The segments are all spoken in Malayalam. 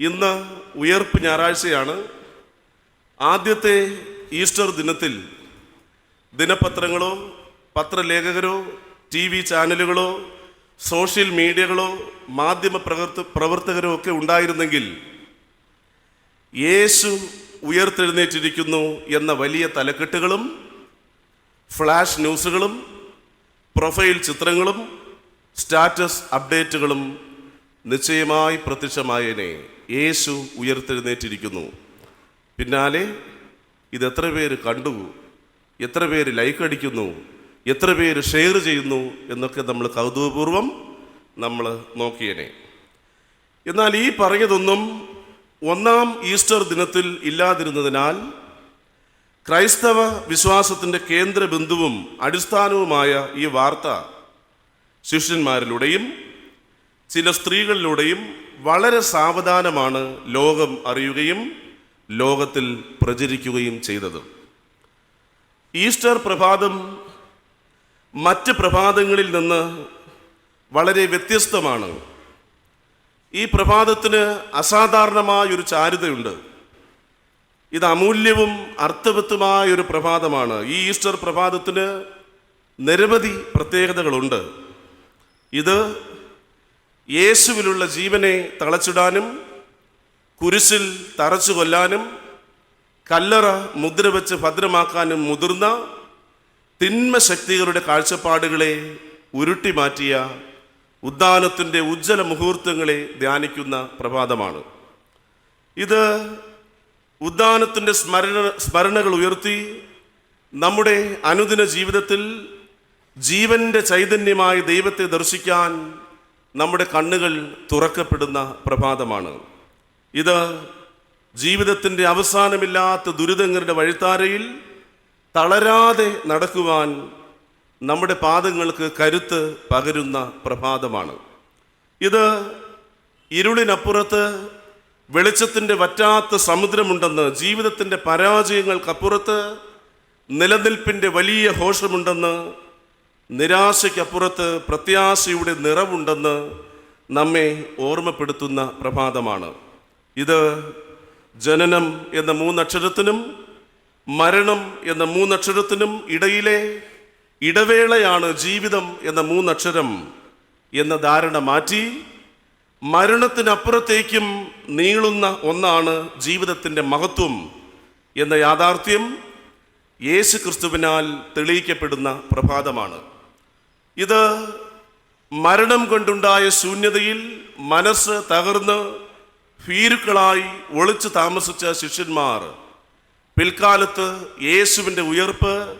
ഇന്ന് ഉയർപ്പ് ഞായറാഴ്ചയാണ്. ആദ്യത്തെ ഈസ്റ്റർ ദിനത്തിൽ ദിനപത്രങ്ങളോ പത്രലേഖകരോ ടി വി ചാനലുകളോ സോഷ്യൽ മീഡിയകളോ മാധ്യമ പ്രവർത്ത പ്രവർത്തകരോ ഒക്കെ ഉണ്ടായിരുന്നെങ്കിൽ യേശു ഉയർത്തെഴുന്നേറ്റിരിക്കുന്നു എന്ന വലിയ തലക്കെട്ടുകളും ഫ്ലാഷ് ന്യൂസുകളും പ്രൊഫൈൽ ചിത്രങ്ങളും സ്റ്റാറ്റസ് അപ്ഡേറ്റുകളും നിശ്ചയമായി പ്രത്യക്ഷമായേനെ. യേശു ഉയർത്തെഴുന്നേറ്റിരിക്കുന്നു. പിന്നാലെ ഇത് എത്ര പേര് കണ്ടു? എത്ര പേര് ലൈക്ക് അടിക്കുന്നു? എത്ര പേര് ഷെയർ ചെയ്യുന്നു? എന്നൊക്കെ നമ്മൾ കൗതുകപൂർവം നമ്മൾ നോക്കിയേനെ. എന്നാൽ ഈ പറഞ്ഞതൊന്നും ഒന്നാം ഈസ്റ്റർ ദിനത്തിൽ ഇല്ലാതിരുന്നതിനാൽ ക്രൈസ്തവ വിശ്വാസത്തിന്റെ കേന്ദ്ര ബിന്ദുവും അടിസ്ഥാനവുമായ ഈ വാർത്ത ശിഷ്യന്മാരിലൂടെയും ചില സ്ത്രീകളിലൂടെയും വളരെ സാവധാനമാണ് ലോകം അറിയുകയും ലോകത്തിൽ പ്രചരിക്കുകയും ചെയ്തത്. ഈസ്റ്റർ പ്രഭാതം മറ്റ് പ്രഭാതങ്ങളിൽ നിന്ന് വളരെ വ്യത്യസ്തമാണ്. ഈ പ്രഭാതത്തിന് അസാധാരണമായൊരു ചാരുതയുണ്ട്. ഇത് അമൂല്യവും അർത്ഥവത്തുമായ ഒരു പ്രഭാതമാണ്. ഈ ഈസ്റ്റർ പ്രഭാതത്തിന് നിരവധി പ്രത്യേകതകളുണ്ട്. ഇത് യേശുവിലുള്ള ജീവനെ തളച്ചിടാനും കുരിശിൽ തറച്ചു കൊല്ലാനും കല്ലറ മുദ്ര വെച്ച് ഭദ്രമാക്കാനും മുതിർന്ന തിന്മ ശക്തികളുടെ കാഴ്ചപ്പാടുകളെ ഉരുട്ടി മാറ്റിയ ഉദ്ദാനത്തിന്റെ ഉജ്ജ്വല മുഹൂർത്തങ്ങളെ ധ്യാനിക്കുന്ന പ്രഭാതമാണ്. ഇത് ഉദ്ദാനത്തിന്റെ സ്മരണ സ്മരണകൾ ഉയർത്തി നമ്മുടെ അനുദിന ജീവിതത്തിൽ ജീവന്റെ ചൈതന്യമായ ദൈവത്തെ ദർശിക്കാൻ നമ്മുടെ കണ്ണുകൾ തുറക്കപ്പെടുന്ന പ്രഭാതമാണ്. ഇത് ജീവിതത്തിന്റെ അവസാനമില്ലാത്ത ദുരിതങ്ങളുടെ വഴിത്താരയിൽ തളരാതെ നടക്കുവാൻ നമ്മുടെ പാദങ്ങൾക്ക് കരുത്ത് പകരുന്ന പ്രഭാതമാണ്. ഇത് ഇരുളിനപ്പുറത്ത് വെളിച്ചത്തിന്റെ വറ്റാത്ത സമുദ്രമുണ്ടെന്ന് ജീവിതത്തിന്റെ പരാജയങ്ങൾക്കപ്പുറത്ത് നിലനിൽപ്പിന്റെ വലിയ ഘോഷമുണ്ടെന്ന് നിരാശയ്ക്കപ്പുറത്ത് പ്രത്യാശയുടെ നിറവുണ്ടെന്ന് നമ്മെ ഓർമ്മപ്പെടുത്തുന്ന പ്രഭാതമാണ്. ഇത് ജനനം എന്ന മൂന്നക്ഷരത്തിനും മരണം എന്ന മൂന്നക്ഷരത്തിനും ഇടയിലെ ഇടവേളയാണ് ജീവിതം എന്ന മൂന്നക്ഷരം എന്ന ധാരണ മാറ്റി മരണത്തിനപ്പുറത്തേക്കും നീളുന്ന ഒന്നാണ് ജീവിതത്തിന്റെ മഹത്വം എന്ന യാഥാർത്ഥ്യം യേശു ക്രിസ്തുവിനാൽ തെളിയിക്കപ്പെടുന്ന പ്രഭാതമാണ്. ഇത് മരണം കൊണ്ടുണ്ടായ ശൂന്യതയിൽ മനസ്സ് തകർന്ന് ഭീരുക്കളായി ഒളിച്ചു താമസിച്ച ശിഷ്യന്മാർ. പിൽക്കാലത്ത് യേശുവിന്റെ ഉയർപ്പ്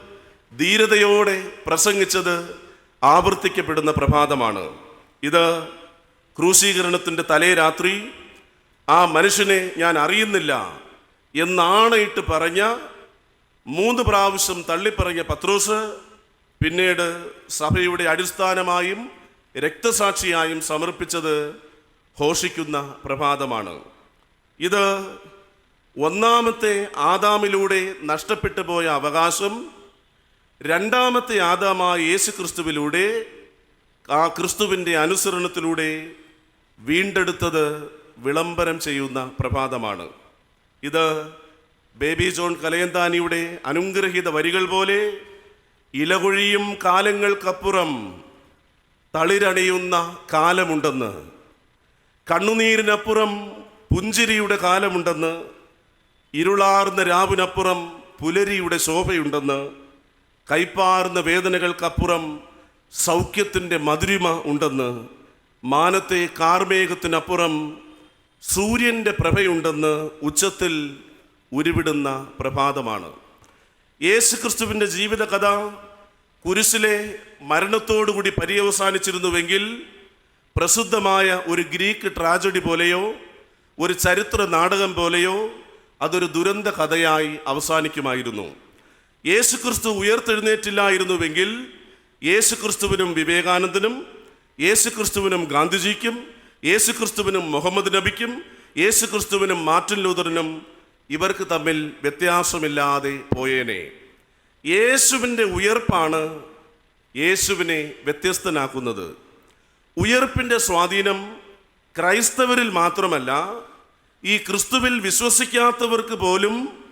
ധീരതയോടെ പ്രസംഗിച്ചത് ആവർത്തിക്കപ്പെടുന്ന പ്രഭാതമാണ്. ഇത് ക്രൂശീകരണത്തിന്റെ തലേ രാത്രി ആ മനുഷ്യനെ ഞാൻ അറിയുന്നില്ല എന്നാണയിട്ട് പറഞ്ഞ മൂന്ന് പ്രാവശ്യം തള്ളിപ്പറഞ്ഞ പത്രോസ് പിന്നീട് സഭയുടെ അടിസ്ഥാനമായും രക്തസാക്ഷിയായും സമർപ്പിച്ചത് ഘോഷിക്കുന്ന പ്രഭാതമാണ്. ഇത് ഒന്നാമത്തെ ആദാമിലൂടെ നഷ്ടപ്പെട്ടു പോയ അവകാശം രണ്ടാമത്തെ ആദാമായ യേശു ക്രിസ്തുവിലൂടെ ആ ക്രിസ്തുവിന്റെ അനുസരണത്തിലൂടെ വീണ്ടെടുത്തത് വിളംബരം ചെയ്യുന്ന പ്രഭാതമാണ്. ഇത് ബേബി ജോൺ കലയന്താനിയുടെ അനുഗ്രഹീത വരികൾ പോലെ ഇലകൊഴിയും കാലങ്ങൾക്കപ്പുറം തളിരണിയുന്ന കാലമുണ്ടെന്ന്. കണ്ണുനീരിനപ്പുറം പുഞ്ചിരിയുടെ കാലമുണ്ടെന്ന്. ഇരുളാർന്ന രാവിനപ്പുറം പുലരിയുടെ ശോഭയുണ്ടെന്ന്. കൈപ്പാർന്ന വേദനകൾക്കപ്പുറം സൗഖ്യത്തിന്റെ മധുരിമ ഉണ്ടെന്ന്. മാനത്തെ കാർമേഘത്തിനപ്പുറം സൂര്യന്റെ പ്രഭയുണ്ടെന്ന് ഉച്ചത്തിൽ ഉരുവിടുന്ന പ്രഭാതമാണ്. യേശു ക്രിസ്തുവിന്റെ ജീവിത കഥ കുരിശിലെ മരണത്തോടുകൂടി പര്യവസാനിച്ചിരുന്നുവെങ്കിൽ പ്രസിദ്ധമായ ഒരു ഗ്രീക്ക് ട്രാജഡി പോലെയോ ഒരു ചരിത്ര നാടകം പോലെയോ അതൊരു ദുരന്ത കഥയായി അവസാനിക്കുമായിരുന്നു. യേശു ക്രിസ്തു ഉയർത്തെഴുന്നേറ്റില്ലായിരുന്നുവെങ്കിൽ യേശു ക്രിസ്തുവിനും വിവേകാനന്ദനും യേശു ക്രിസ്തുവിനും ഗാന്ധിജിക്കും യേശു ക്രിസ്തുവിനും മുഹമ്മദ് നബിക്കും യേശു ക്രിസ്തുവിനും മാർട്ടിൻ ലൂതറിനും ഇവർക്ക് തമ്മിൽ വ്യത്യാസമില്ലാതെ പോയേനെ. യേശുവിന്റെ ഉയർപ്പാണ് യേശുവിനെ വ്യത്യസ്തനാക്കുന്നത്. ഉയർപ്പിന്റെ സ്വാധീനം ക്രൈസ്തവരിൽ മാത്രമല്ല ഈ ക്രിസ്തുവിൽ വിശ്വസിക്കാത്തവർക്ക് പോലും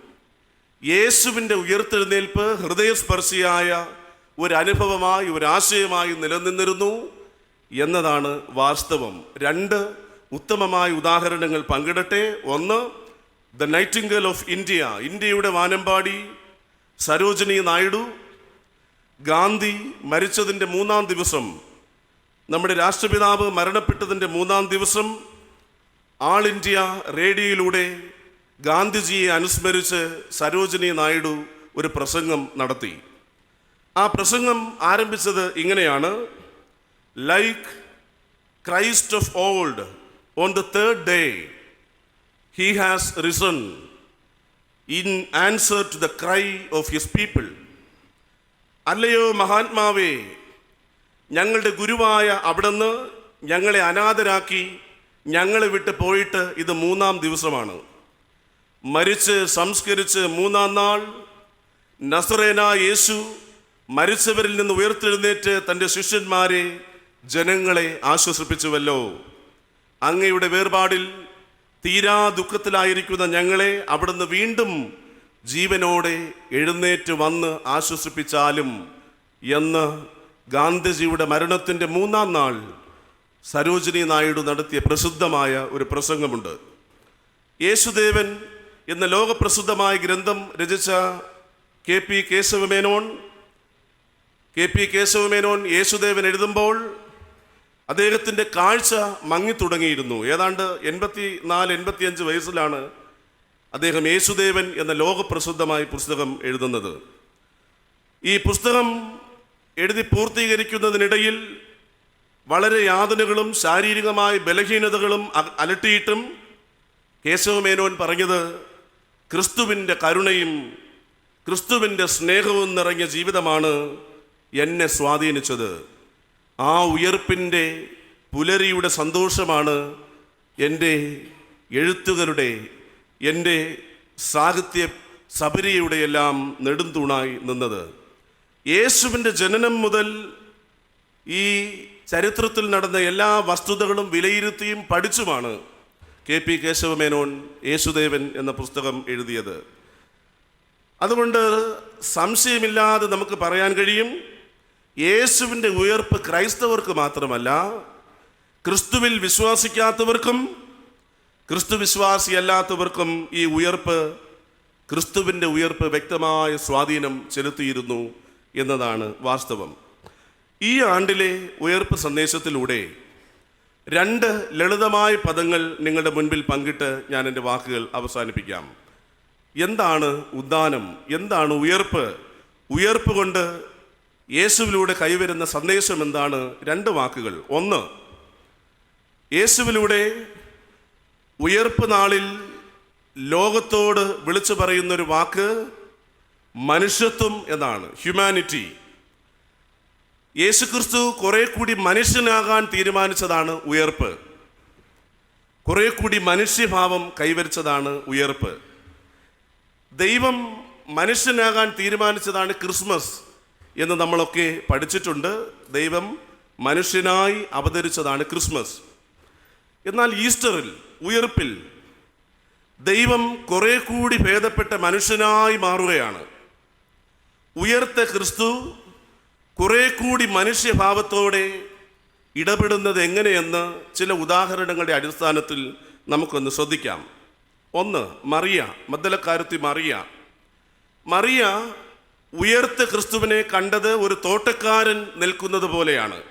യേശുവിന്റെ ഉയർത്തെഴുന്നേൽപ്പ് ഹൃദയസ്പർശിയായ ഒരനുഭവമായി ഒരാശയമായി നിലനിന്നിരുന്നു എന്നതാണ് വാസ്തവം. രണ്ട് ഉത്തമമായ ഉദാഹരണങ്ങൾ പങ്കിടട്ടെ. ഒന്ന് ദ നൈറ്റിംഗൽ ഓഫ് ഇന്ത്യ ഇന്ത്യയുടെ വാനമ്പാടി സരോജിനി നായിഡു ഗാന്ധി മരിച്ചതിന്റെ മൂന്നാം ദിവസം നമ്മുടെ രാഷ്ട്രപിതാവ് മരണപ്പെട്ടതിന്റെ മൂന്നാം ദിവസം ആൾ ഇന്ത്യ റേഡിയോയിലൂടെ ഗാന്ധിജിയെ അനുസ്മരിച്ച് സരോജിനി നായിഡു ഒരു പ്രസംഗം നടത്തി. ആ പ്രസംഗം ആരംഭിച്ചത് ഇങ്ങനെയാണ്. Like Christ of old on the third day he has risen in answer to the cry of his people അല്ലയോ മഹാത്മാവേ ഞങ്ങളുടെ ഗുരുവായ അവിടുന്ന് ഞങ്ങളെ അനാഥരാക്കി ഞങ്ങളെ വിട്ട് പോയിട്ട് ഇത് മൂന്നാം ദിവസമാണ്. മരിച്ച് സംസ്കരിച്ച് മൂന്നാം നാൾ നസറേന യേശു മരിച്ചവരിൽ നിന്ന് ഉയർത്തെഴുന്നേറ്റ് തന്റെ ശിഷ്യന്മാരെ ജനങ്ങളെ ആശ്വസിപ്പിച്ചുവല്ലോ. അങ്ങയുടെ വേർപാടിൽ തീരാ ദുഃഖത്തിലായിരിക്കുന്ന ഞങ്ങളെ അവിടുന്ന് വീണ്ടും ജീവനോടെ എഴുന്നേറ്റ് വന്ന് ആശ്വസിപ്പിച്ചാലും എന്ന് ഗാന്ധിജിയുടെ മരണത്തിന്റെ മൂന്നാം നാൾ സരോജിനി നായിഡു നടത്തിയ പ്രസിദ്ധമായ ഒരു പ്രസംഗമുണ്ട്. യേശുദേവൻ എന്ന ലോകപ്രസിദ്ധമായ ഗ്രന്ഥം രചിച്ച K P Kesavamenon K P Kesavamenon Yesudevan എഴുതുമ്പോൾ അദ്ദേഹത്തിന്റെ കാഴ്ച മങ്ങിത്തുടങ്ങിയിരുന്നു ഏതാണ്ട് എൺപത്തി നാല് എൺപത്തിയഞ്ച് വയസ്സിലാണ് അദ്ദേഹം യേശുദേവൻ എന്ന ലോകപ്രസിദ്ധമായ പുസ്തകം എഴുതുന്നത്. ഈ പുസ്തകം എഴുതി പൂർത്തീകരിക്കുന്നതിനിടയിൽ വളരെ യാതനകളും ശാരീരികമായ ബലഹീനതകളും അലട്ടിയിട്ടും കേശവമേനോൻ പറഞ്ഞത് ക്രിസ്തുവിന്റെ കരുണയും ക്രിസ്തുവിന്റെ സ്നേഹവും നിറഞ്ഞ ജീവിതമാണ് എന്നെ സ്വാധീനിച്ചത്. ആ ഉയർപ്പിന്റെ പുലരിയുടെ സന്തോഷമാണ് എന്റെ എഴുത്തുകാരുടെ എന്റെ സാഹിത്യ സബരിയുടെ എല്ലാം നെടുന്തൂണായി നിന്നത്. യേശുവിന്റെ ജനനം മുതൽ ഈ ചരിത്രത്തിൽ നടന്ന എല്ലാ വസ്തുതകളും വിലയിരുത്തിയും പഠിച്ചുമാണ് കെ പി കേശവമേനോൻ യേശുദേവൻ എന്ന പുസ്തകം എഴുതിയത്. അതുകൊണ്ട് സംശയമില്ലാതെ നമുക്ക് പറയാൻ കഴിയും. യേശുവിന്റെ ഉയർപ്പ് ക്രൈസ്തവർക്ക് മാത്രമല്ല ക്രിസ്തുവിൽ വിശ്വസിക്കാത്തവർക്കും ക്രിസ്തു വിശ്വാസിയല്ലാത്തവർക്കും ഈ ഉയർപ്പ് ക്രിസ്തുവിന്റെ ഉയർപ്പ് വ്യക്തമായ സ്വാധീനം ചെലുത്തിയിരുന്നു എന്നതാണ് വാസ്തവം. ഈ ആണ്ടിലെ ഉയർപ്പ് സന്ദേശത്തിലൂടെ രണ്ട് ലളിതമായ പദങ്ങൾ നിങ്ങളുടെ മുൻപിൽ പങ്കിട്ട് ഞാൻ എന്റെ വാക്കുകൾ അവസാനിപ്പിക്കാം. എന്താണ് ഉദ്ദാനം? എന്താണ് ഉയർപ്പ്? ഉയർപ്പ് കൊണ്ട് യേശുവിലൂടെ കൈവരുന്ന സന്ദേശം എന്താണ്? രണ്ട് വാക്കുകൾ. ഒന്ന് യേശുവിലൂടെ ഉയർപ്പ് നാളിൽ ലോകത്തോട് വിളിച്ചു പറയുന്നൊരു വാക്ക് മനുഷ്യത്വം എന്നാണ് ഹ്യൂമാനിറ്റി യേശുക്രിസ്തു കുറെ കൂടി മനുഷ്യനാകാൻ തീരുമാനിച്ചതാണ് ഉയർപ്പ്. കുറെ കൂടി മനുഷ്യഭാവം കൈവരിച്ചതാണ് ഉയർപ്പ്. ദൈവം മനുഷ്യനാകാൻ തീരുമാനിച്ചതാണ് ക്രിസ്മസ്. എന്ന് നമ്മളൊക്കെ പഠിച്ചിട്ടുണ്ട്. ദൈവം മനുഷ്യനായി അവതരിച്ചതാണ് ക്രിസ്മസ്. എന്നാൽ ഈസ്റ്ററിൽ ഉയർപ്പിൽ ദൈവം കുറെ കൂടി ഭേദപ്പെട്ട മനുഷ്യനായി മാറുകയാണ്. ഉയർത്ത ക്രിസ്തു കുറെ കൂടി മനുഷ്യഭാവത്തോടെ ഇടപെടുന്നത് എങ്ങനെയെന്ന് ചില ഉദാഹരണങ്ങളുടെ അടിസ്ഥാനത്തിൽ നമുക്കൊന്ന് ശ്രദ്ധിക്കാം. ഒന്ന് മറിയ മദ്ദലക്കാരത്തി മറിയ. മറിയ ഉയർത്ത ക്രിസ്തുവിനെ കണ്ടത് ഒരു തോട്ടക്കാരൻ നിൽക്കുന്നത് പോലെയാണ്.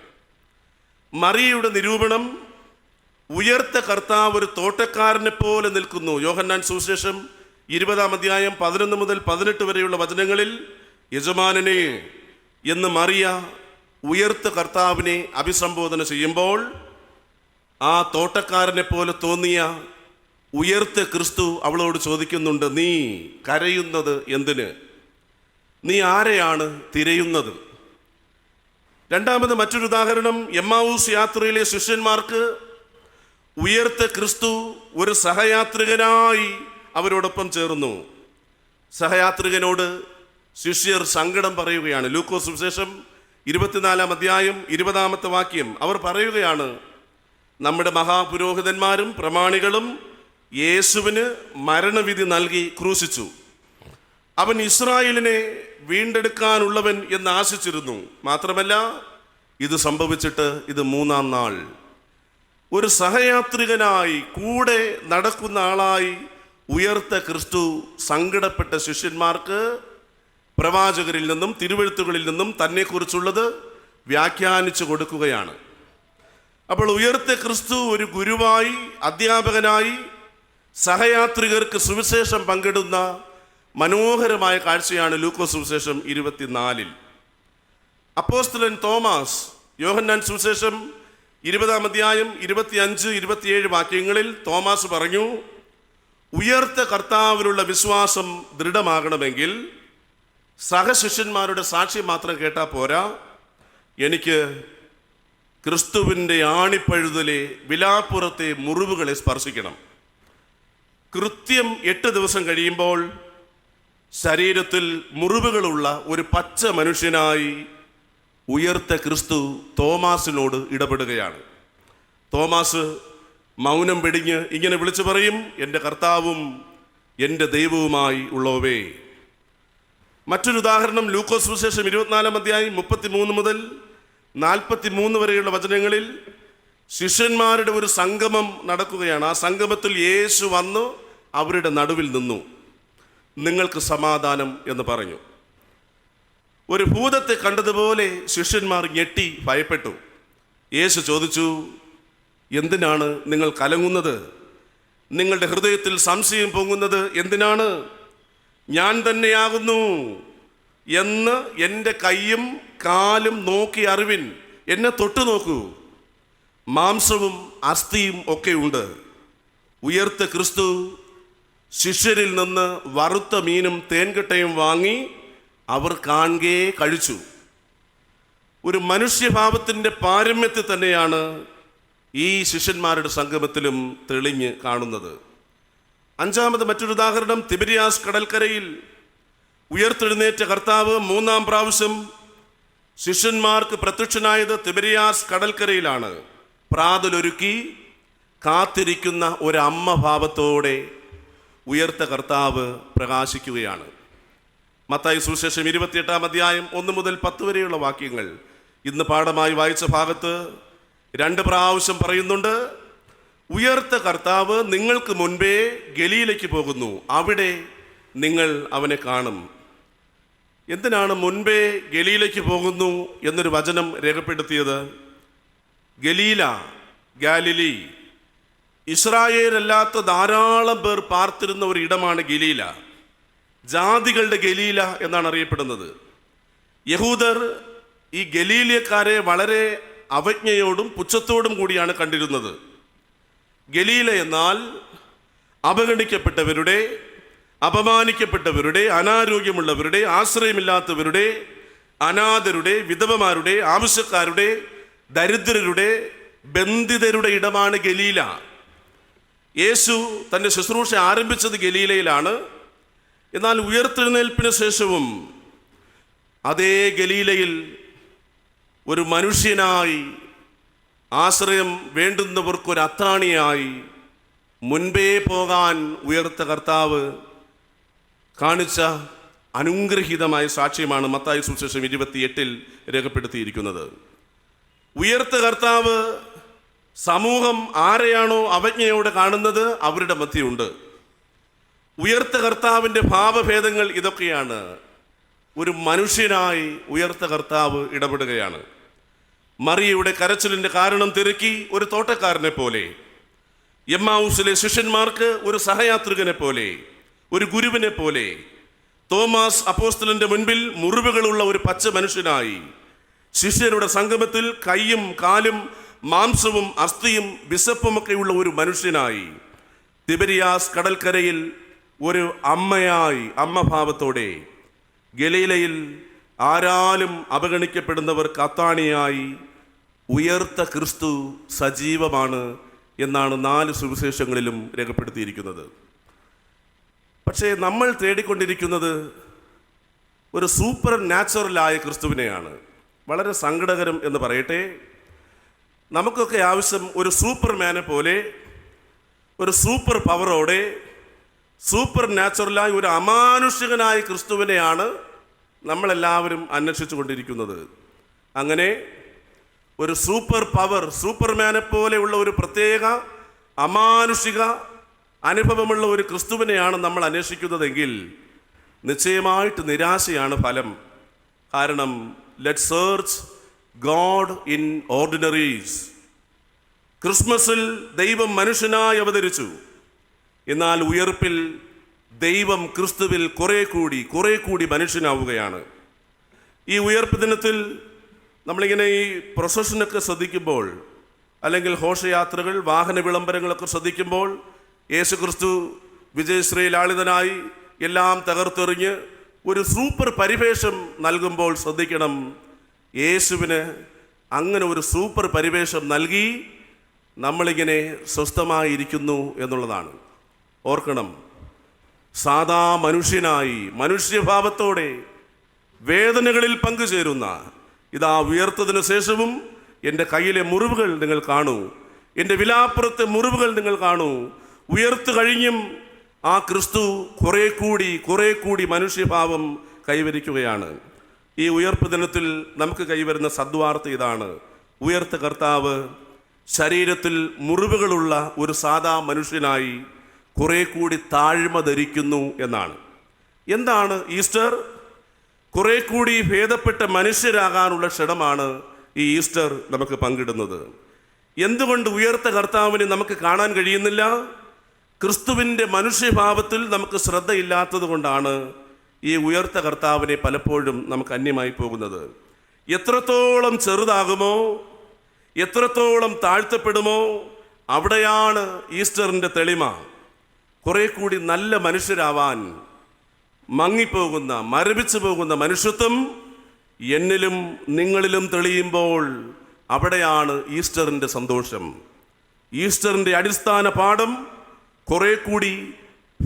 മറിയയുടെ നിരൂപണം ഉയർത്ത കർത്താവ് ഒരു തോട്ടക്കാരനെ പോലെ നിൽക്കുന്നു. യോഹന്നാൻ സുവിശേഷം ഇരുപതാം അധ്യായം പതിനൊന്ന് മുതൽ പതിനെട്ട് വരെയുള്ള വചനങ്ങളിൽ യജമാനനെ എന്ന് മറിയ ഉയർത്ത കർത്താവിനെ അഭിസംബോധന ചെയ്യുമ്പോൾ ആ തോട്ടക്കാരനെ പോലെ തോന്നിയ ഉയർത്ത് ക്രിസ്തു അവളോട് ചോദിക്കുന്നുണ്ട് നീ കരയുന്നത് എന്തിന്? നീ ആരെയാണ് തിരയുന്നത്? രണ്ടാമത് മറ്റൊരു ഉദാഹരണം എമ്മാവൂസ് യാത്രയിലെ ശിഷ്യന്മാർക്ക് ഉയർത്ത ക്രിസ്തു ഒരു സഹയാത്രികനായി അവരോടൊപ്പം ചേർന്നു. സഹയാത്രികനോട് ശിഷ്യർ സങ്കടം പറയുകയാണ്. ലൂക്കോസ് സുവിശേഷം ഇരുപത്തിനാലാം അധ്യായം ഇരുപതാമത്തെ വാക്യം അവർ പറയുകയാണ് നമ്മുടെ മഹാപുരോഹിതന്മാരും പ്രമാണികളും യേശുവിന് മരണവിധി നൽകി ക്രൂശിച്ചു. അവൻ ഇസ്രായേലിനെ വീണ്ടെടുക്കാനുള്ളവൻ എന്ന് ആശിച്ചിരുന്നു. മാത്രമല്ല ഇത് സംഭവിച്ചിട്ട് ഇത് മൂന്നാം നാൾ. ഒരു സഹയാത്രികനായി കൂടെ നടക്കുന്ന ആളായി ഉയർത്ത ക്രിസ്തു സങ്കടപ്പെട്ട ശിഷ്യന്മാർക്ക് പ്രവാചകരിൽ നിന്നും തിരുവഴുത്തുകളിൽ നിന്നും തന്നെക്കുറിച്ചുള്ളത് വ്യാഖ്യാനിച്ചു കൊടുക്കുകയാണ്. അപ്പോൾ ഉയർത്ത ക്രിസ്തു ഒരു ഗുരുവായി അധ്യാപകനായി സഹയാത്രികർക്ക് സുവിശേഷം പങ്കിടുന്ന മനോഹരമായ കാഴ്ചയാണ് ലൂക്കോ സുവിശേഷം ഇരുപത്തിനാലിൽ. അപ്പോസ്തലൻ തോമസ് യോഹന്നാൻ സുവിശേഷം ഇരുപതാം അധ്യായം ഇരുപത്തിയഞ്ച് ഇരുപത്തിയേഴ് വാക്യങ്ങളിൽ തോമാസ് പറഞ്ഞു ഉയർത്ത കർത്താവിലുള്ള വിശ്വാസം ദൃഢമാകണമെങ്കിൽ സഹശിഷ്യന്മാരുടെ സാക്ഷ്യം മാത്രം കേട്ടാൽ പോരാ. എനിക്ക് ക്രിസ്തുവിന്റെ ആണിപ്പഴുതലെ വിലാപ്പുറത്തെ മുറിവുകളെ സ്പർശിക്കണം. കൃത്യം എട്ട് ദിവസം കഴിയുമ്പോൾ ശരീരത്തിൽ മുറിവുകളുള്ള ഒരു പച്ച മനുഷ്യനായി ഉയർത്ത ക്രിസ്തു തോമാസിനോട് ഇടപെടുകയാണ്. തോമാസ് മൗനം വെടിഞ്ഞ് ഇങ്ങനെ വിളിച്ചു പറയും എന്റെ കർത്താവും എന്റെ ദൈവവുമായി ഉള്ളവേ. മറ്റൊരു ഉദാഹരണം ലൂക്കോസ് സുവിശേഷം ഇരുപത്തിനാലാം അധ്യായം മുപ്പത്തി മൂന്ന് മുതൽ നാൽപ്പത്തി മൂന്ന് വരെയുള്ള വചനങ്ങളിൽ ശിഷ്യന്മാരുടെ ഒരു സംഗമം നടക്കുകയാണ്. ആ സംഗമത്തിൽ യേശു വന്ന് അവരുടെ നടുവിൽ നിന്നു. നിങ്ങൾക്ക് സമാധാനം എന്ന് പറഞ്ഞു. ഒരു ഭൂതത്തെ കണ്ടതുപോലെ ശിഷ്യന്മാർ ഞെട്ടി ഭയപ്പെട്ടു. യേശു ചോദിച്ചു എന്തിനാണ് നിങ്ങൾ കലങ്ങുന്നത്? നിങ്ങളുടെ ഹൃദയത്തിൽ സംശയം പൊങ്ങുന്നത് എന്തിനാണ്? ഞാൻ തന്നെയാകുന്നു എന്ന് എന്റെ കൈയും കാലും നോക്കി അറിവിൻ എന്നെ തൊട്ടു നോക്കൂ. മാംസവും അസ്ഥിയും ഒക്കെ ഉണ്ട്. ഉയർത്ത ക്രിസ്തു ശിഷ്യരിൽ നിന്ന് വറുത്ത മീനും തേൻകിട്ടയും വാങ്ങി അവർ കാണുകേ കഴിച്ചു. ഒരു മനുഷ്യഭാവത്തിന്റെ പാരമ്യത്തിൽ തന്നെയാണ് ഈ ശിഷ്യന്മാരുടെ സംഗമത്തിലും തെളിഞ്ഞ് കാണുന്നത്. അഞ്ചാമത് മറ്റൊരു ഉദാഹരണം തിബിരിയാസ് കടൽക്കരയിൽ ഉയർത്തെഴുന്നേറ്റ കർത്താവ് മൂന്നാം പ്രാവശ്യം ശിഷ്യന്മാർക്ക് പ്രത്യക്ഷനായത് തിബിരിയാസ് കടൽക്കരയിലാണ്. പ്രാതലൊരുക്കി കാത്തിരിക്കുന്ന ഒരമ്മ ഭാവത്തോടെ ഉയർത്ത കർത്താവ് പ്രകാശിക്കുകയാണ്. മത്തായി സുശേഷം ഇരുപത്തിയെട്ടാം അധ്യായം ഒന്ന് മുതൽ പത്ത് വരെയുള്ള വാക്യങ്ങൾ ഇന്ന് പാഠമായി വായിച്ച ഭാഗത്ത് രണ്ട് പ്രാവശ്യം പറയുന്നുണ്ട് ഉയർത്ത കർത്താവ് നിങ്ങൾക്ക് മുൻപേ ഗലിയിലേക്ക് പോകുന്നു അവിടെ നിങ്ങൾ അവനെ കാണും. എന്തിനാണ് മുൻപേ ഗലിയിലേക്ക് പോകുന്നു എന്നൊരു വചനം രേഖപ്പെടുത്തിയത്? ഗലീല ഗാലിലി ഇസ്രായേലല്ലാത്ത ധാരാളം പേർ പാർത്തിരുന്ന ഒരു ഇടമാണ് ഗലീല. ജാതികളുടെ ഗലീല എന്നാണ് അറിയപ്പെടുന്നത്. യഹൂദർ ഈ ഗലീലക്കാരെ വളരെ അവജ്ഞയോടും പുച്ഛത്തോടും കൂടിയാണ് കണ്ടിരുന്നത്. ഗലീല എന്നാൽ അവഗണിക്കപ്പെട്ടവരുടെ അപമാനിക്കപ്പെട്ടവരുടെ അനാരോഗ്യമുള്ളവരുടെ ആശ്രയമില്ലാത്തവരുടെ അനാഥരുടെ വിധവമാരുടെ ആവശ്യക്കാരുടെ ദരിദ്രരുടെ ബന്ധിതരുടെ ഇടമാണ് ഗലീല. യേശു തന്റെ ശുശ്രൂഷ ആരംഭിച്ചത് ഗലീലയിലാണ്. എന്നാൽ ഉയർത്തെഴുന്നേൽപ്പിന് ശേഷവും അതേ ഗലീലയിൽ ഒരു മനുഷ്യനായി ആശ്രയം വേണ്ടുന്നവർക്കൊരു അത്താണിയായി മുൻപേ പോകാൻ ഉയർത്ത കർത്താവ് കാണിച്ച അനുഗ്രഹീതമായ സാക്ഷ്യമാണ് മത്തായി സുശേഷം ഇരുപത്തിയെട്ടിൽ രേഖപ്പെടുത്തിയിരിക്കുന്നത്. ഉയർത്ത കർത്താവ് സമൂഹം ആരെയാണോ അവജ്ഞയോടെ കാണുന്നത് അവരുടെ മധ്യയുണ്ട്. ഉയർത്ത കർത്താവിന്റെ ഭാവഭേദങ്ങൾ ഇതൊക്കെയാണ്. ഒരു മനുഷ്യനായി ഉയർത്ത കർത്താവ് ഇടപെടുകയാണ്. മറിയയുടെ കരച്ചിലിന്റെ കാരണം തിരക്കി ഒരു തോട്ടക്കാരനെ പോലെ. എമ്മാവൂസിലെ ശിഷ്യന്മാർക്ക് ഒരു സഹയാത്രികനെ പോലെ. ഒരു ഗുരുവിനെ പോലെ. തോമാസ് അപ്പോസ്റ്റലിന്റെ മുൻപിൽ മുറിവുകളുള്ള ഒരു പച്ച മനുഷ്യനായി. ശിഷ്യരുടെ സംഗമത്തിൽ കൈയും കാലും മാംസവും അസ്ഥിയും വിശപ്പുമൊക്കെയുള്ള ഒരു മനുഷ്യനായി. തിബരിയാസ് കടൽക്കരയിൽ ഒരു അമ്മയായി അമ്മഭാവത്തോടെ ഗലീലയിൽ ആരാലും അവഗണിക്കപ്പെടുന്നവർ അത്താണിയായി ഉയർത്ത ക്രിസ്തു സജീവമാണ് എന്നാണ് നാല് സുവിശേഷങ്ങളിലും രേഖപ്പെടുത്തിയിരിക്കുന്നത്. പക്ഷേ നമ്മൾ തേടിക്കൊണ്ടിരിക്കുന്നത് ഒരു സൂപ്പർ നാച്ചുറലായ ക്രിസ്തുവിനെയാണ്. വളരെ സങ്കടകരം എന്ന് പറയട്ടെ നമുക്കൊക്കെ ആവശ്യം ഒരു സൂപ്പർമാനെ പോലെ ഒരു സൂപ്പർ പവറോടെ സൂപ്പർ നാച്ചുറലായ ഒരു അമാനുഷികനായ ക്രിസ്തുവിനെയാണ് നമ്മളെല്ലാവരും അന്വേഷിച്ചു കൊണ്ടിരിക്കുന്നത് അങ്ങനെ ഒരു സൂപ്പർ പവർ സൂപ്പർമാനെ പോലെയുള്ള ഒരു പ്രത്യേക അമാനുഷിക അനുഭവമുള്ള ഒരു ക്രിസ്തുവിനെയാണ് നമ്മൾ അന്വേഷിക്കുന്നതെങ്കിൽ നിശ്ചയമായിട്ട് നിരാശയാണ് ഫലം. കാരണം let search god in ordinaries ക്രിസ്മസിൽ ദൈവം മനുഷ്യനായി അവതരിച്ചു. എന്നാൽ ഉയർപ്പിൽ ദൈവം ക്രിസ്തുവിൽ കുറെ കൂടി കുറെ കൂടി മനുഷ്യനാവുകയാണ്. ഈ ഉയർപ്പ് ദിനത്തിൽ നമ്മളിങ്ങനെ ഈ പ്രൊസഷനൊക്കെ ശ്രദ്ധിക്കുമ്പോൾ അല്ലെങ്കിൽ ഘോഷയാത്രകൾ വാഹന വിളംബരങ്ങളൊക്കെ ശ്രദ്ധിക്കുമ്പോൾ യേശു ക്രിസ്തു വിജയശ്രീ ലാളിതനായി എല്ലാം തകർത്തെറിഞ്ഞ് ഒരു സൂപ്പർ പരിവേഷം നൽകുമ്പോൾ ശ്രദ്ധിക്കണം. യേശുവിന് അങ്ങനെ ഒരു സൂപ്പർ പരിവേഷം നൽകി നമ്മളിങ്ങനെ സ്വസ്ഥമായിരിക്കുന്നു എന്നുള്ളതാണ്. ഓർക്കണം സാധാ മനുഷ്യനായി മനുഷ്യഭാവത്തോടെ വേദനകളിൽ പങ്കുചേരുന്ന ഇതാ ഉയർത്തതിനു ശേഷവും എന്റെ കയ്യിലെ മുറിവുകൾ നിങ്ങൾ കാണൂ എന്റെ വിലാപ്പുറത്തെ മുറിവുകൾ നിങ്ങൾ കാണൂ. ഉയർത്തു കഴിഞ്ഞും ആ ക്രിസ്തു കുറെ കൂടി കുറെ കൂടി മനുഷ്യഭാവം കൈവരിക്കുകയാണ്. ഈ ഉയർപ്പ് ദിനത്തിൽ നമുക്ക് കൈവരുന്ന സദ്വാർത്ത ഇതാണ്. ഉയർത്ത കർത്താവ് ശരീരത്തിൽ മുറിവുകളുള്ള ഒരു സാധാ മനുഷ്യനായി കുറെ കൂടി താഴ്മ ധരിക്കുന്നു എന്നാണ്. എന്താണ് ഈസ്റ്റർ? കുറെ കൂടി ഭേദപ്പെട്ട മനുഷ്യരാകാനുള്ള ക്ഷണമാണ് ഈ ഈസ്റ്റർ നമുക്ക് പങ്കിടുന്നത്. എന്തുകൊണ്ട് ഉയർത്ത കർത്താവിനെ നമുക്ക് കാണാൻ കഴിയുന്നില്ല? ക്രിസ്തുവിന്റെ മനുഷ്യഭാവത്തിൽ നമുക്ക് ശ്രദ്ധയില്ലാത്തത് കൊണ്ടാണ് ഈ ഉയർത്ത കർത്താവിനെ പലപ്പോഴും നമുക്ക് അന്യമായി പോകുന്നത്. എത്രത്തോളം ചെറുതാകുമോ എത്രത്തോളം താഴ്ത്തപ്പെടുമോ അവിടെയാണ് ഈസ്റ്ററിന്റെ തെളിമ. കുറെ കൂടി നല്ല മനുഷ്യരാവാൻ മങ്ങിപ്പോകുന്ന മരവിച്ചു പോകുന്ന മനുഷ്യത്വം എന്നിലും നിങ്ങളിലും തെളിയുമ്പോൾ അവിടെയാണ് ഈസ്റ്ററിന്റെ സന്തോഷം. ഈസ്റ്ററിന്റെ അടിസ്ഥാന പാഠം കുറെ കൂടി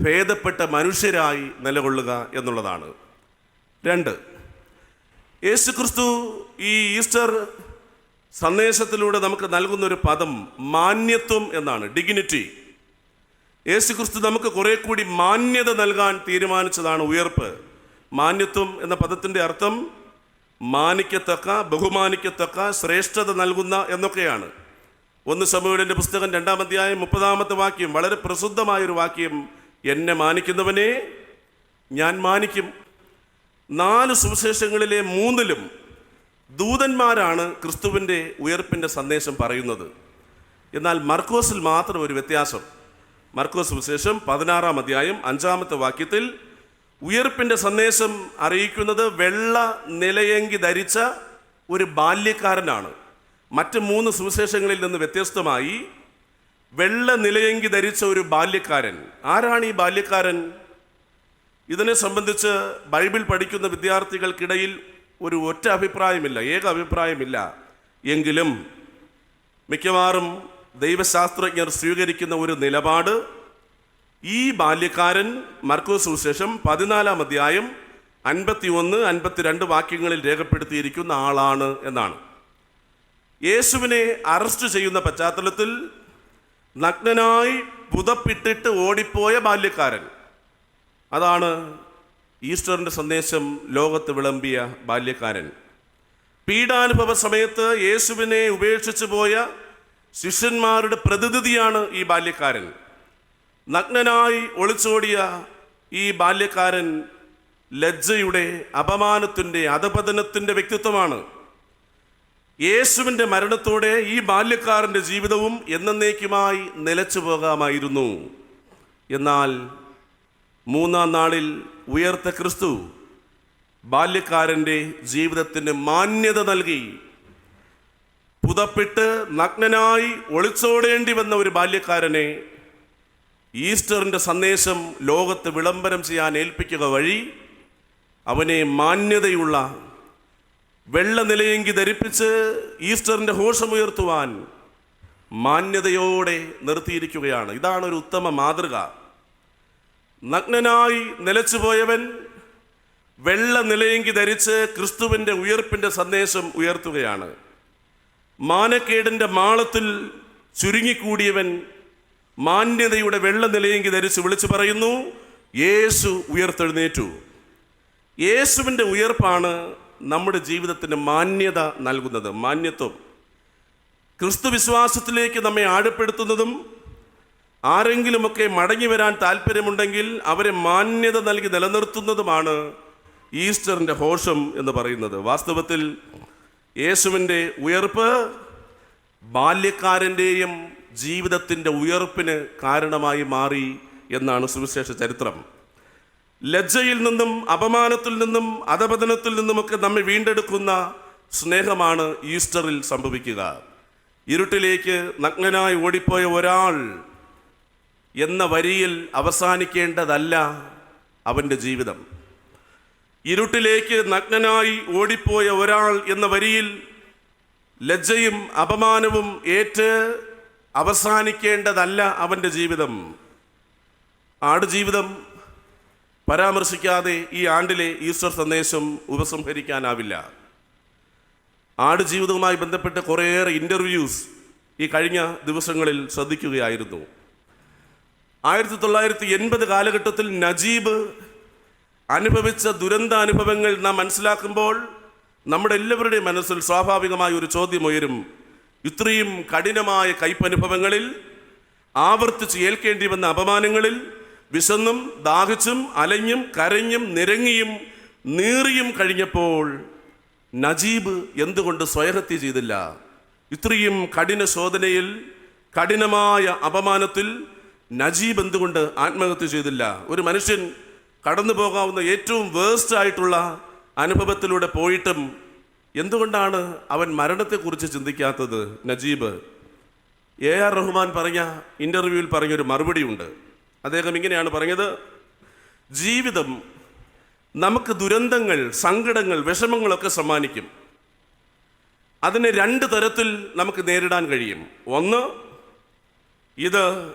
ഭേദപ്പെട്ട മനുഷ്യരായി നിലകൊള്ളുക എന്നുള്ളതാണ്. രണ്ട് യേശുക്രിസ്തു ഈ ഈസ്റ്റർ സന്ദേശത്തിലൂടെ നമുക്ക് നൽകുന്ന ഒരു പദം മാന്യത്വം എന്നാണ് ഡിഗ്നിറ്റി യേശു ക്രിസ്തു നമുക്ക് കുറെ കൂടി മാന്യത നൽകാൻ തീരുമാനിച്ചതാണ് ഉയർപ്പ്. മാന്യത്വം എന്ന പദത്തിന്റെ അർത്ഥം മാനിക്കത്തക്ക ബഹുമാനിക്കത്തക്ക ശ്രേഷ്ഠത നൽകുന്ന എന്നൊക്കെയാണ്. ഒന്ന് സമൂഹത്തിന്റെ പുസ്തകം രണ്ടാം അധ്യായം മുപ്പതാമത്തെ വാക്യം വളരെ പ്രസിദ്ധമായൊരു വാക്യം എന്നെ മാനിക്കുന്നവനെ ഞാൻ മാനിക്കും. നാല് സുവിശേഷങ്ങളിലെ മൂന്നിലും ദൂതന്മാരാണ് ക്രിസ്തുവിന്റെ ഉയർപ്പിന്റെ സന്ദേശം പറയുന്നത്. എന്നാൽ മർക്കോസിൽ മാത്രം ഒരു വ്യത്യാസം. മർക്കോസ് സുവിശേഷം പതിനാറാം അധ്യായം അഞ്ചാമത്തെ വാക്യത്തിൽ ഉയർപ്പിന്റെ സന്ദേശം അറിയിക്കുന്നത് വെള്ള നിലയെങ്കി ധരിച്ച ഒരു ബാല്യക്കാരനാണ്. മറ്റ് മൂന്ന് സുവിശേഷങ്ങളിൽ നിന്ന് വ്യത്യസ്തമായി വെള്ള നിലയെങ്കി ധരിച്ച ഒരു ബാല്യക്കാരൻ. ആരാണ് ഈ ബാല്യക്കാരൻ? ഇതിനെ സംബന്ധിച്ച് ബൈബിൾ പഠിക്കുന്ന വിദ്യാർത്ഥികൾക്കിടയിൽ ഒരു ഒറ്റ അഭിപ്രായമില്ല ഏക അഭിപ്രായമില്ല. എങ്കിലും മിക്കവാറും ദൈവശാസ്ത്രജ്ഞർ സ്വീകരിക്കുന്ന ഒരു നിലപാട് ഈ ബാല്യക്കാരൻ മർക്കോസ് സുശേഷം പതിനാലാം അധ്യായം അൻപത്തി ഒന്ന് അൻപത്തിരണ്ട് വാക്യങ്ങളിൽ രേഖപ്പെടുത്തിയിരിക്കുന്ന ആളാണ് എന്നാണ്. യേശുവിനെ അറസ്റ്റ് ചെയ്യുന്ന പശ്ചാത്തലത്തിൽ നഗ്നനായി പുതപ്പിട്ടിട്ട് ഓടിപ്പോയ ബാല്യക്കാരൻ. അതാണ് ഈസ്റ്ററിന്റെ സന്ദേശം ലോകത്ത് വിളമ്പിയ ബാല്യക്കാരൻ. പീഡാനുഭവ സമയത്ത് യേശുവിനെ ഉപേക്ഷിച്ചു പോയ ശിഷ്യന്മാരുടെ പ്രതിനിധിയാണ് ഈ ബാല്യക്കാരൻ. നഗ്നനായി ഒളിച്ചോടിയ ഈ ബാല്യക്കാരൻ ലജ്ജയുടെ അപമാനത്തിന്റെ അധപതനത്തിന്റെ വ്യക്തിത്വമാണ്. യേശുവിന്റെ മരണത്തോടെ ഈ ബാല്യക്കാരന്റെ ജീവിതവും എന്നേക്കുമായി നിലച്ചു പോകാമായിരുന്നു. എന്നാൽ മൂന്നാം നാളിൽ ഉയർത്ത ക്രിസ്തു ബാല്യക്കാരന്റെ ജീവിതത്തിന് മാന്യത നൽകി പുതപ്പിട്ട് നഗ്നനായി ഒളിച്ചോടേണ്ടി വന്ന ഒരു ബാല്യക്കാരനെ ഈസ്റ്ററിന്റെ സന്ദേശം ലോകത്ത് വിളംബരം ചെയ്യാൻ ഏൽപ്പിക്കുക വഴി അവനെ മാന്യതയുള്ള വെള്ള നിലയെങ്കി ധരിപ്പിച്ച് ഈസ്റ്ററിന്റെ ഘോഷമുയർത്തുവാൻ മാന്യതയോടെ നിർത്തിയിരിക്കുകയാണ്. ഇതാണ് ഒരു ഉത്തമ മാതൃക. നഗ്നനായി നിലച്ചുപോയവൻ വെള്ള നിലയെങ്കി ധരിച്ച് ക്രിസ്തുവിന്റെ ഉയർപ്പിന്റെ സന്ദേശം ഉയർത്തുകയാണ്. മാനക്കേടിന്റെ മാളത്തിൽ ചുരുങ്ങിക്കൂടിയവൻ മാന്യതയുടെ വെള്ള നിലയെങ്കി ധരിച്ച് വിളിച്ചു പറയുന്നു യേശു ഉയർത്തെഴുന്നേറ്റു. യേശുവിന്റെ ഉയർപ്പാണ് നമ്മുടെ ജീവിതത്തിന് മാന്യത നൽകുന്നത് മാന്യത്വം. ക്രിസ്തു വിശ്വാസത്തിലേക്ക് നമ്മെ ആഴപ്പെടുത്തുന്നതും ആരെങ്കിലുമൊക്കെ മടങ്ങി വരാൻ താല്പര്യമുണ്ടെങ്കിൽ അവരെ മാന്യത നൽകി നിലനിർത്തുന്നതുമാണ് ഈസ്റ്ററിന്റെ ഹോഷം എന്ന് പറയുന്നത്. വാസ്തവത്തിൽ യേശുവിന്റെ ഉയർപ്പ് ബാല്യക്കാരന്റെയും ജീവിതത്തിന്റെ ഉയർപ്പിന് കാരണമായി മാറി എന്നാണ് സുവിശേഷ ചരിത്രം. ലജ്ജയിൽ നിന്നും അപമാനത്തിൽ നിന്നും അധപതനത്തിൽ നിന്നുമൊക്കെ നമ്മെ വീണ്ടെടുക്കുന്ന സ്നേഹമാണ് ഈസ്റ്ററിൽ സംഭവിക്കുക. ഇരുട്ടിലേക്ക് നഗ്നനായി ഓടിപ്പോയ ഒരാൾ എന്ന വരിയിൽ അവസാനിക്കേണ്ടതല്ല അവന്റെ ജീവിതം. ഇരുട്ടിലേക്ക് നഗ്നനായി ഓടിപ്പോയ ഒരാൾ എന്ന വരിയിൽ ലജ്ജയും അപമാനവും ഏറ്റ് അവസാനിക്കേണ്ടതല്ല അവന്റെ ജീവിതം. ആടുജീവിതം പരാമർശിക്കാതെ ഈ ആണ്ടിലെ ഈസ്റ്റർ സന്ദേശം ഉപസംഹരിക്കാനാവില്ല. ആടുജീവിതവുമായി ബന്ധപ്പെട്ട് കുറേയേറെ ഇന്റർവ്യൂസ് ഈ കഴിഞ്ഞ ദിവസങ്ങളിൽ ശ്രദ്ധിക്കുകയായിരുന്നു. ആയിരത്തി തൊള്ളായിരത്തി എൺപത് കാലഘട്ടത്തിൽ നജീബ് അനുഭവിച്ച ദുരന്താനുഭവങ്ങൾ നാം മനസ്സിലാക്കുമ്പോൾ നമ്മുടെ എല്ലാവരുടെയും മനസ്സിൽ സ്വാഭാവികമായ ഒരു ചോദ്യം ഉയരും. ഇത്രയും കഠിനമായ കയ്പനുഭവങ്ങളിൽ ആവർത്തിച്ച് ഏൽക്കേണ്ടി വന്ന അപമാനങ്ങളിൽ വിശന്നും ദാഹിച്ചും അലഞ്ഞും കരഞ്ഞും നിരങ്ങിയും നീറിയും കഴിഞ്ഞപ്പോൾ നജീബ് എന്തുകൊണ്ട് സ്വയഹത്യ ചെയ്തില്ല? ഇത്രയും കഠിന ശോധനയിൽ കഠിനമായ അപമാനത്തിൽ നജീബ് എന്തുകൊണ്ട് ആത്മഹത്യ ചെയ്തില്ല? ഒരു മനുഷ്യൻ കടന്നു പോകാവുന്ന ഏറ്റവും വേസ്റ്റ് ആയിട്ടുള്ള അനുഭവത്തിലൂടെ പോയിട്ടും എന്തുകൊണ്ടാണ് അവൻ മരണത്തെക്കുറിച്ച് ചിന്തിക്കാത്തത് നജീബ്? എ ആർ റഹ്മാൻ പറഞ്ഞ ഇന്റർവ്യൂവിൽ പറഞ്ഞൊരു മറുപടിയുണ്ട്. അദ്ദേഹം ഇങ്ങനെയാണ് പറഞ്ഞത്. ജീവിതം നമുക്ക് ദുരന്തങ്ങൾ സങ്കടങ്ങൾ വിഷമങ്ങളൊക്കെ സമ്മാനിക്കും. അതിനെ രണ്ട് തരത്തിൽ നമുക്ക് നേരിടാൻ കഴിയും. ഒന്ന് ഇത്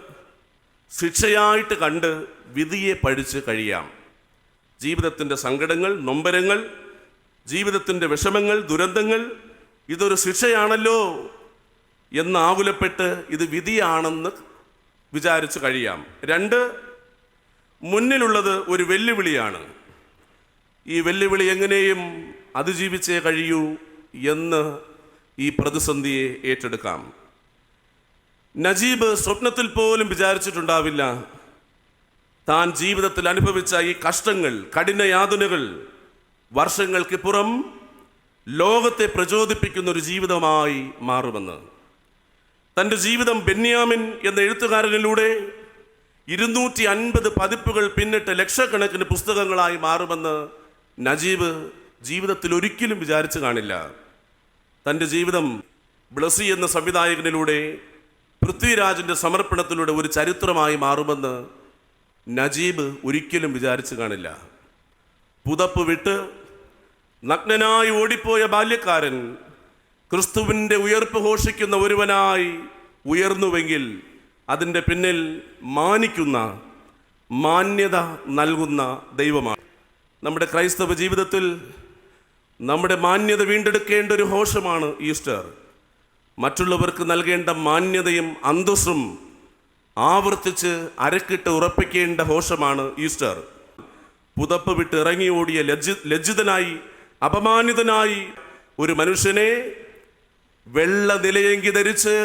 ശിക്ഷയായിട്ട് കണ്ട് വിധിയെ പഠിച്ച് കഴിയാം. ജീവിതത്തിന്റെ സങ്കടങ്ങൾ നൊമ്പരങ്ങൾ ജീവിതത്തിന്റെ വിഷമങ്ങൾ ദുരന്തങ്ങൾ ഇതൊരു ശിക്ഷയാണല്ലോ എന്ന് ആകുലപ്പെട്ട് ഇത് വിധിയാണെന്ന് വിചാരിച്ച് കഴിയാം. രണ്ട് മുന്നിലുള്ളത് ഒരു വെല്ലുവിളിയാണ്. ഈ വെല്ലുവിളി എങ്ങനെയും അതിജീവിച്ചേ കഴിയൂ എന്ന് ഈ പ്രതിസന്ധിയെ ഏറ്റെടുക്കാം. നജീബ് സ്വപ്നത്തിൽ പോലും വിചാരിച്ചിട്ടുണ്ടാവില്ല. താൻ ജീവിതത്തിൽ അനുഭവിച്ച ഈ കഷ്ടങ്ങൾ കഠിന യാതനകൾ വർഷങ്ങൾക്കിപ്പുറം ലോകത്തെ പ്രചോദിപ്പിക്കുന്ന ഒരു ജീവിതമായി മാറുമെന്ന്. തന്റെ ജീവിതം ബെന്യാമിൻ എന്ന എഴുത്തുകാരനിലൂടെ ഇരുന്നൂറ്റി അൻപത് പതിപ്പുകൾ പിന്നിട്ട് ലക്ഷക്കണക്കിന് പുസ്തകങ്ങളായി മാറുമെന്ന് നജീബ് ജീവിതത്തിൽ ഒരിക്കലും വിചാരിച്ചു കാണില്ല. തന്റെ ജീവിതം ബ്ലസി എന്ന സംവിധായകനിലൂടെ പൃഥ്വിരാജിന്റെ സമർപ്പണത്തിലൂടെ ഒരു ചരിത്രമായി മാറുമെന്ന് നജീബ് ഒരിക്കലും വിചാരിച്ചു കാണില്ല. പുതപ്പ് വിട്ട് നഗ്നനായി ഓടിപ്പോയ ബാല്യക്കാരൻ ക്രിസ്തുവിന്റെ ഉയർപ്പ് ഘോഷിക്കുന്ന ഒരുവനായി ഉയർന്നുവെങ്കിൽ അതിന്റെ പിന്നിൽ മാനിക്കുന്ന മാന്യത നൽകുന്ന ദൈവമാണ്. നമ്മുടെ ക്രൈസ്തവ ജീവിതത്തിൽ നമ്മുടെ മാന്യത വീണ്ടെടുക്കേണ്ട ഒരു ഘോഷമാണ് ഈസ്റ്റർ. മറ്റുള്ളവർക്ക് നൽകേണ്ട മാന്യതയും അന്തസ്സും ആവർത്തിച്ച് അരക്കിട്ട് ഉറപ്പിക്കേണ്ട ഘോഷമാണ് ഈസ്റ്റർ. പുതപ്പ് വിട്ട് ഇറങ്ങി ഓടിയ ലജ്ജി ലജ്ജിതനായി അപമാനിതനായി ഒരു മനുഷ്യനെ വെള്ള നിലയെങ്കി ധരിച്ച്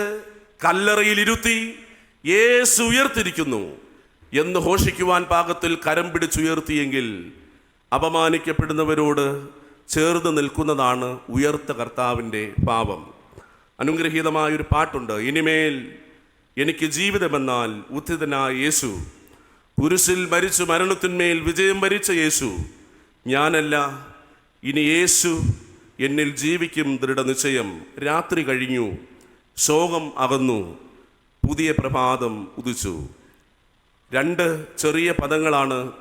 കല്ലറയിൽ ഇരുത്തി യേശു ഉയർത്തിരിക്കുന്നു എന്ന് ഘോഷിക്കുവാൻ പാകത്തിൽ കരം പിടിച്ചുയർത്തിയെങ്കിൽ അപമാനിക്കപ്പെടുന്നവരോട് ചേർന്ന് നിൽക്കുന്നതാണ് ഉയർത്ത കർത്താവിന്റെ പാപം. അനുഗ്രഹീതമായൊരു പാട്ടുണ്ട്. ഇനിമേൽ എനിക്ക് ജീവിതമെന്നാൽ ഉദ്ധിതനായ യേശു കുരിശിൽ മരിച്ചു മരണത്തിന്മേൽ വിജയം വരിച്ച യേശു ഞാനല്ല ഇനി യേശു എന്നിൽ ജീവിക്കും ദൃഢനിശ്ചയം. രാത്രി കഴിഞ്ഞു. ശോകം അകന്നു. പുതിയ പ്രഭാതം ഉദിച്ചു. രണ്ട് ചെറിയ പദങ്ങളാണ്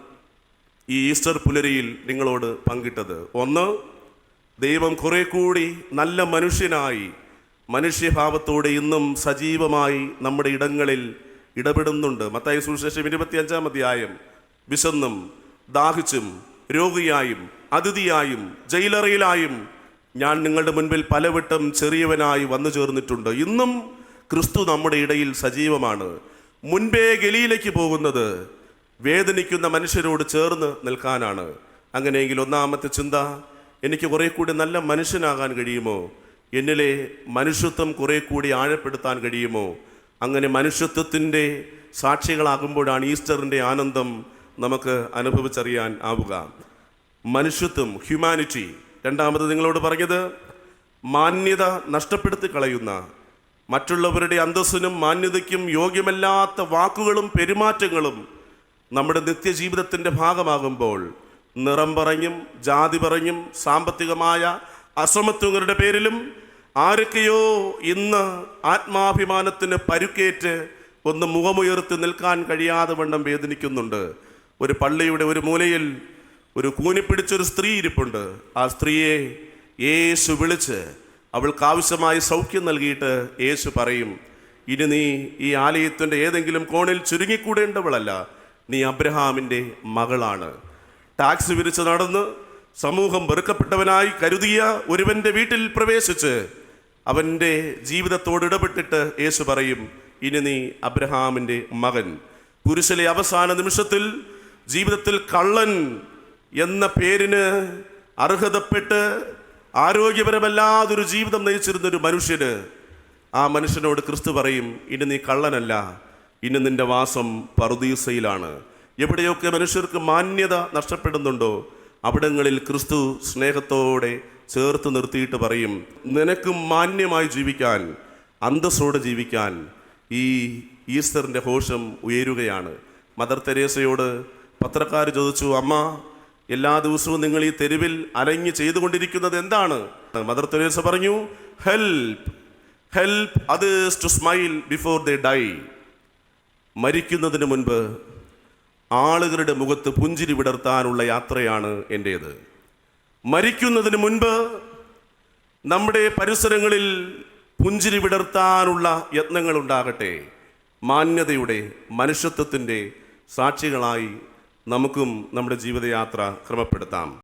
ഈ ഈസ്റ്റർ പുലരിയിൽ നിങ്ങളോട് പങ്കിട്ടത്. ഒന്ന് ദൈവം കുറെ കൂടി നല്ല മനുഷ്യനായി. മനുഷ്യഭാവത്തോടെ ഇന്നും സജീവമായി നമ്മുടെ ഇടങ്ങളിൽ ഇടപെടുന്നുണ്ട്. മത്തായി സുവിശേഷം ഇരുപത്തിയഞ്ചാം അധ്യായം. വിശന്നും ദാഹിച്ചും രോഗിയായും അതിഥിയായും ജയിലറയിലായും ഞാൻ നിങ്ങളുടെ മുൻപിൽ പലവട്ടം ചെറിയവനായി വന്നു ചേർന്നിട്ടുണ്ട്. ഇന്നും ക്രിസ്തു നമ്മുടെ ഇടയിൽ സജീവമാണ്. മുൻപേ ഗലിയിലേക്ക് പോകുന്നത് വേദനിക്കുന്ന മനുഷ്യരോട് ചേർന്ന് നിൽക്കാനാണ്. അങ്ങനെയെങ്കിൽ ഒന്നാമത്തെ ചിന്ത എനിക്ക് കുറെ കൂടി നല്ല മനുഷ്യനാകാൻ കഴിയുമോ? എന്നിലെ മനുഷ്യത്വം കുറെ കൂടി ആഴപ്പെടുത്താൻ കഴിയുമോ? അങ്ങനെ മനുഷ്യത്വത്തിന്റെ സാക്ഷികളാകുമ്പോഴാണ് ഈസ്റ്ററിന്റെ ആനന്ദം നമുക്ക് അനുഭവിച്ചറിയാൻ ആവുക. മനുഷ്യത്വം ഹ്യൂമാനിറ്റി രണ്ടാമത് നിങ്ങളോട് പറഞ്ഞത് മാന്യത നഷ്ടപ്പെടുത്തി കളയുന്ന മറ്റുള്ളവരുടെ അന്തസ്സിനും മാന്യതയ്ക്കും യോഗ്യമല്ലാത്ത വാക്കുകളും പെരുമാറ്റങ്ങളും നമ്മുടെ നിത്യജീവിതത്തിന്റെ ഭാഗമാകുമ്പോൾ നിറം പറഞ്ഞും ജാതി പറഞ്ഞും സാമ്പത്തികമായ അസമത്വങ്ങളുടെ പേരിലും ആരൊക്കെയോ ഇന്ന് ആത്മാഭിമാനത്തിന് പരുക്കേറ്റ് ഒന്ന് മുഖമുയർത്തി നിൽക്കാൻ കഴിയാതെ വണ്ണം വേദനിക്കുന്നുണ്ട്. ഒരു പള്ളിയുടെ ഒരു മൂലയിൽ ഒരു കൂനിപ്പിടിച്ചൊരു സ്ത്രീ ഇരിപ്പുണ്ട്. ആ സ്ത്രീയെ യേശു വിളിച്ച് അവൾക്ക് ആവശ്യമായ സൗഖ്യം നൽകിയിട്ട് യേശു പറയും ഇനി നീ ഈ ആലയത്തിന്റെ ഏതെങ്കിലും കോണിൽ ചുരുങ്ങിക്കൂടേണ്ടവളല്ല. നീ അബ്രഹാമിന്റെ മകളാണ്. ടാക്സ് വിരിച്ച് നടന്ന് സമൂഹം വെറുക്കപ്പെട്ടവനായി കരുതിയ ഒരുവന്റെ വീട്ടിൽ പ്രവേശിച്ച് അവന്റെ ജീവിതത്തോട് ഇടപെട്ടിട്ട് യേശു പറയും ഇനി നീ അബ്രഹാമിന്റെ മകൻ. കുരിശിലെ അവസാന നിമിഷത്തിൽ ജീവിതത്തിൽ കള്ളൻ എന്ന പേരിന് അർഹതപ്പെട്ട് ആരോഗ്യപരമല്ലാതൊരു ജീവിതം നയിച്ചിരുന്ന ഒരു മനുഷ്യന് ആ മനുഷ്യനോട് ക്രിസ്തു പറയും ഇനി നീ കള്ളനല്ല ഇനി നിന്റെ വാസം പറുദീസയിലാണ്. എവിടെയൊക്കെ മനുഷ്യർക്ക് മാന്യത നഷ്ടപ്പെടുന്നുണ്ടോ അവിടങ്ങളിൽ ക്രിസ്തു സ്നേഹത്തോടെ ചേർത്ത് നിർത്തിയിട്ട് പറയും നിനക്ക് മാന്യമായി ജീവിക്കാൻ അന്തസ്സോടെ ജീവിക്കാൻ ഈ ഈസ്റ്ററിന്റെ ഘോഷം ഉയരുകയാണ്. മദർ തെരേസയോട് പത്രക്കാർ ചോദിച്ചു അമ്മ എല്ലാ ദിവസവും നിങ്ങൾ ഈ തെരുവിൽ അലഞ്ഞ് ചെയ്തുകൊണ്ടിരിക്കുന്നത് എന്താണ്? മദർ തെരേസ പറഞ്ഞു help help others to smile before they die മരിക്കുന്നതിന് മുൻപ് ആളുകളുടെ മുഖത്ത് പുഞ്ചിരി വിടർത്താനുള്ള യാത്രയാണ് എന്റേത് മരിക്കുന്നതിന് മുൻപ് നമ്മുടെ പരിസരങ്ങളിൽ പുഞ്ചിരി വിടർത്താനുള്ള യത്നങ്ങളുണ്ടാകട്ടെ മാന്യതയുടെ മനുഷ്യത്വത്തിന്റെ സാക്ഷികളായി നമുക്കും നമ്മുടെ ജീവിതയാത്ര ക്രമപ്പെടുത്താം.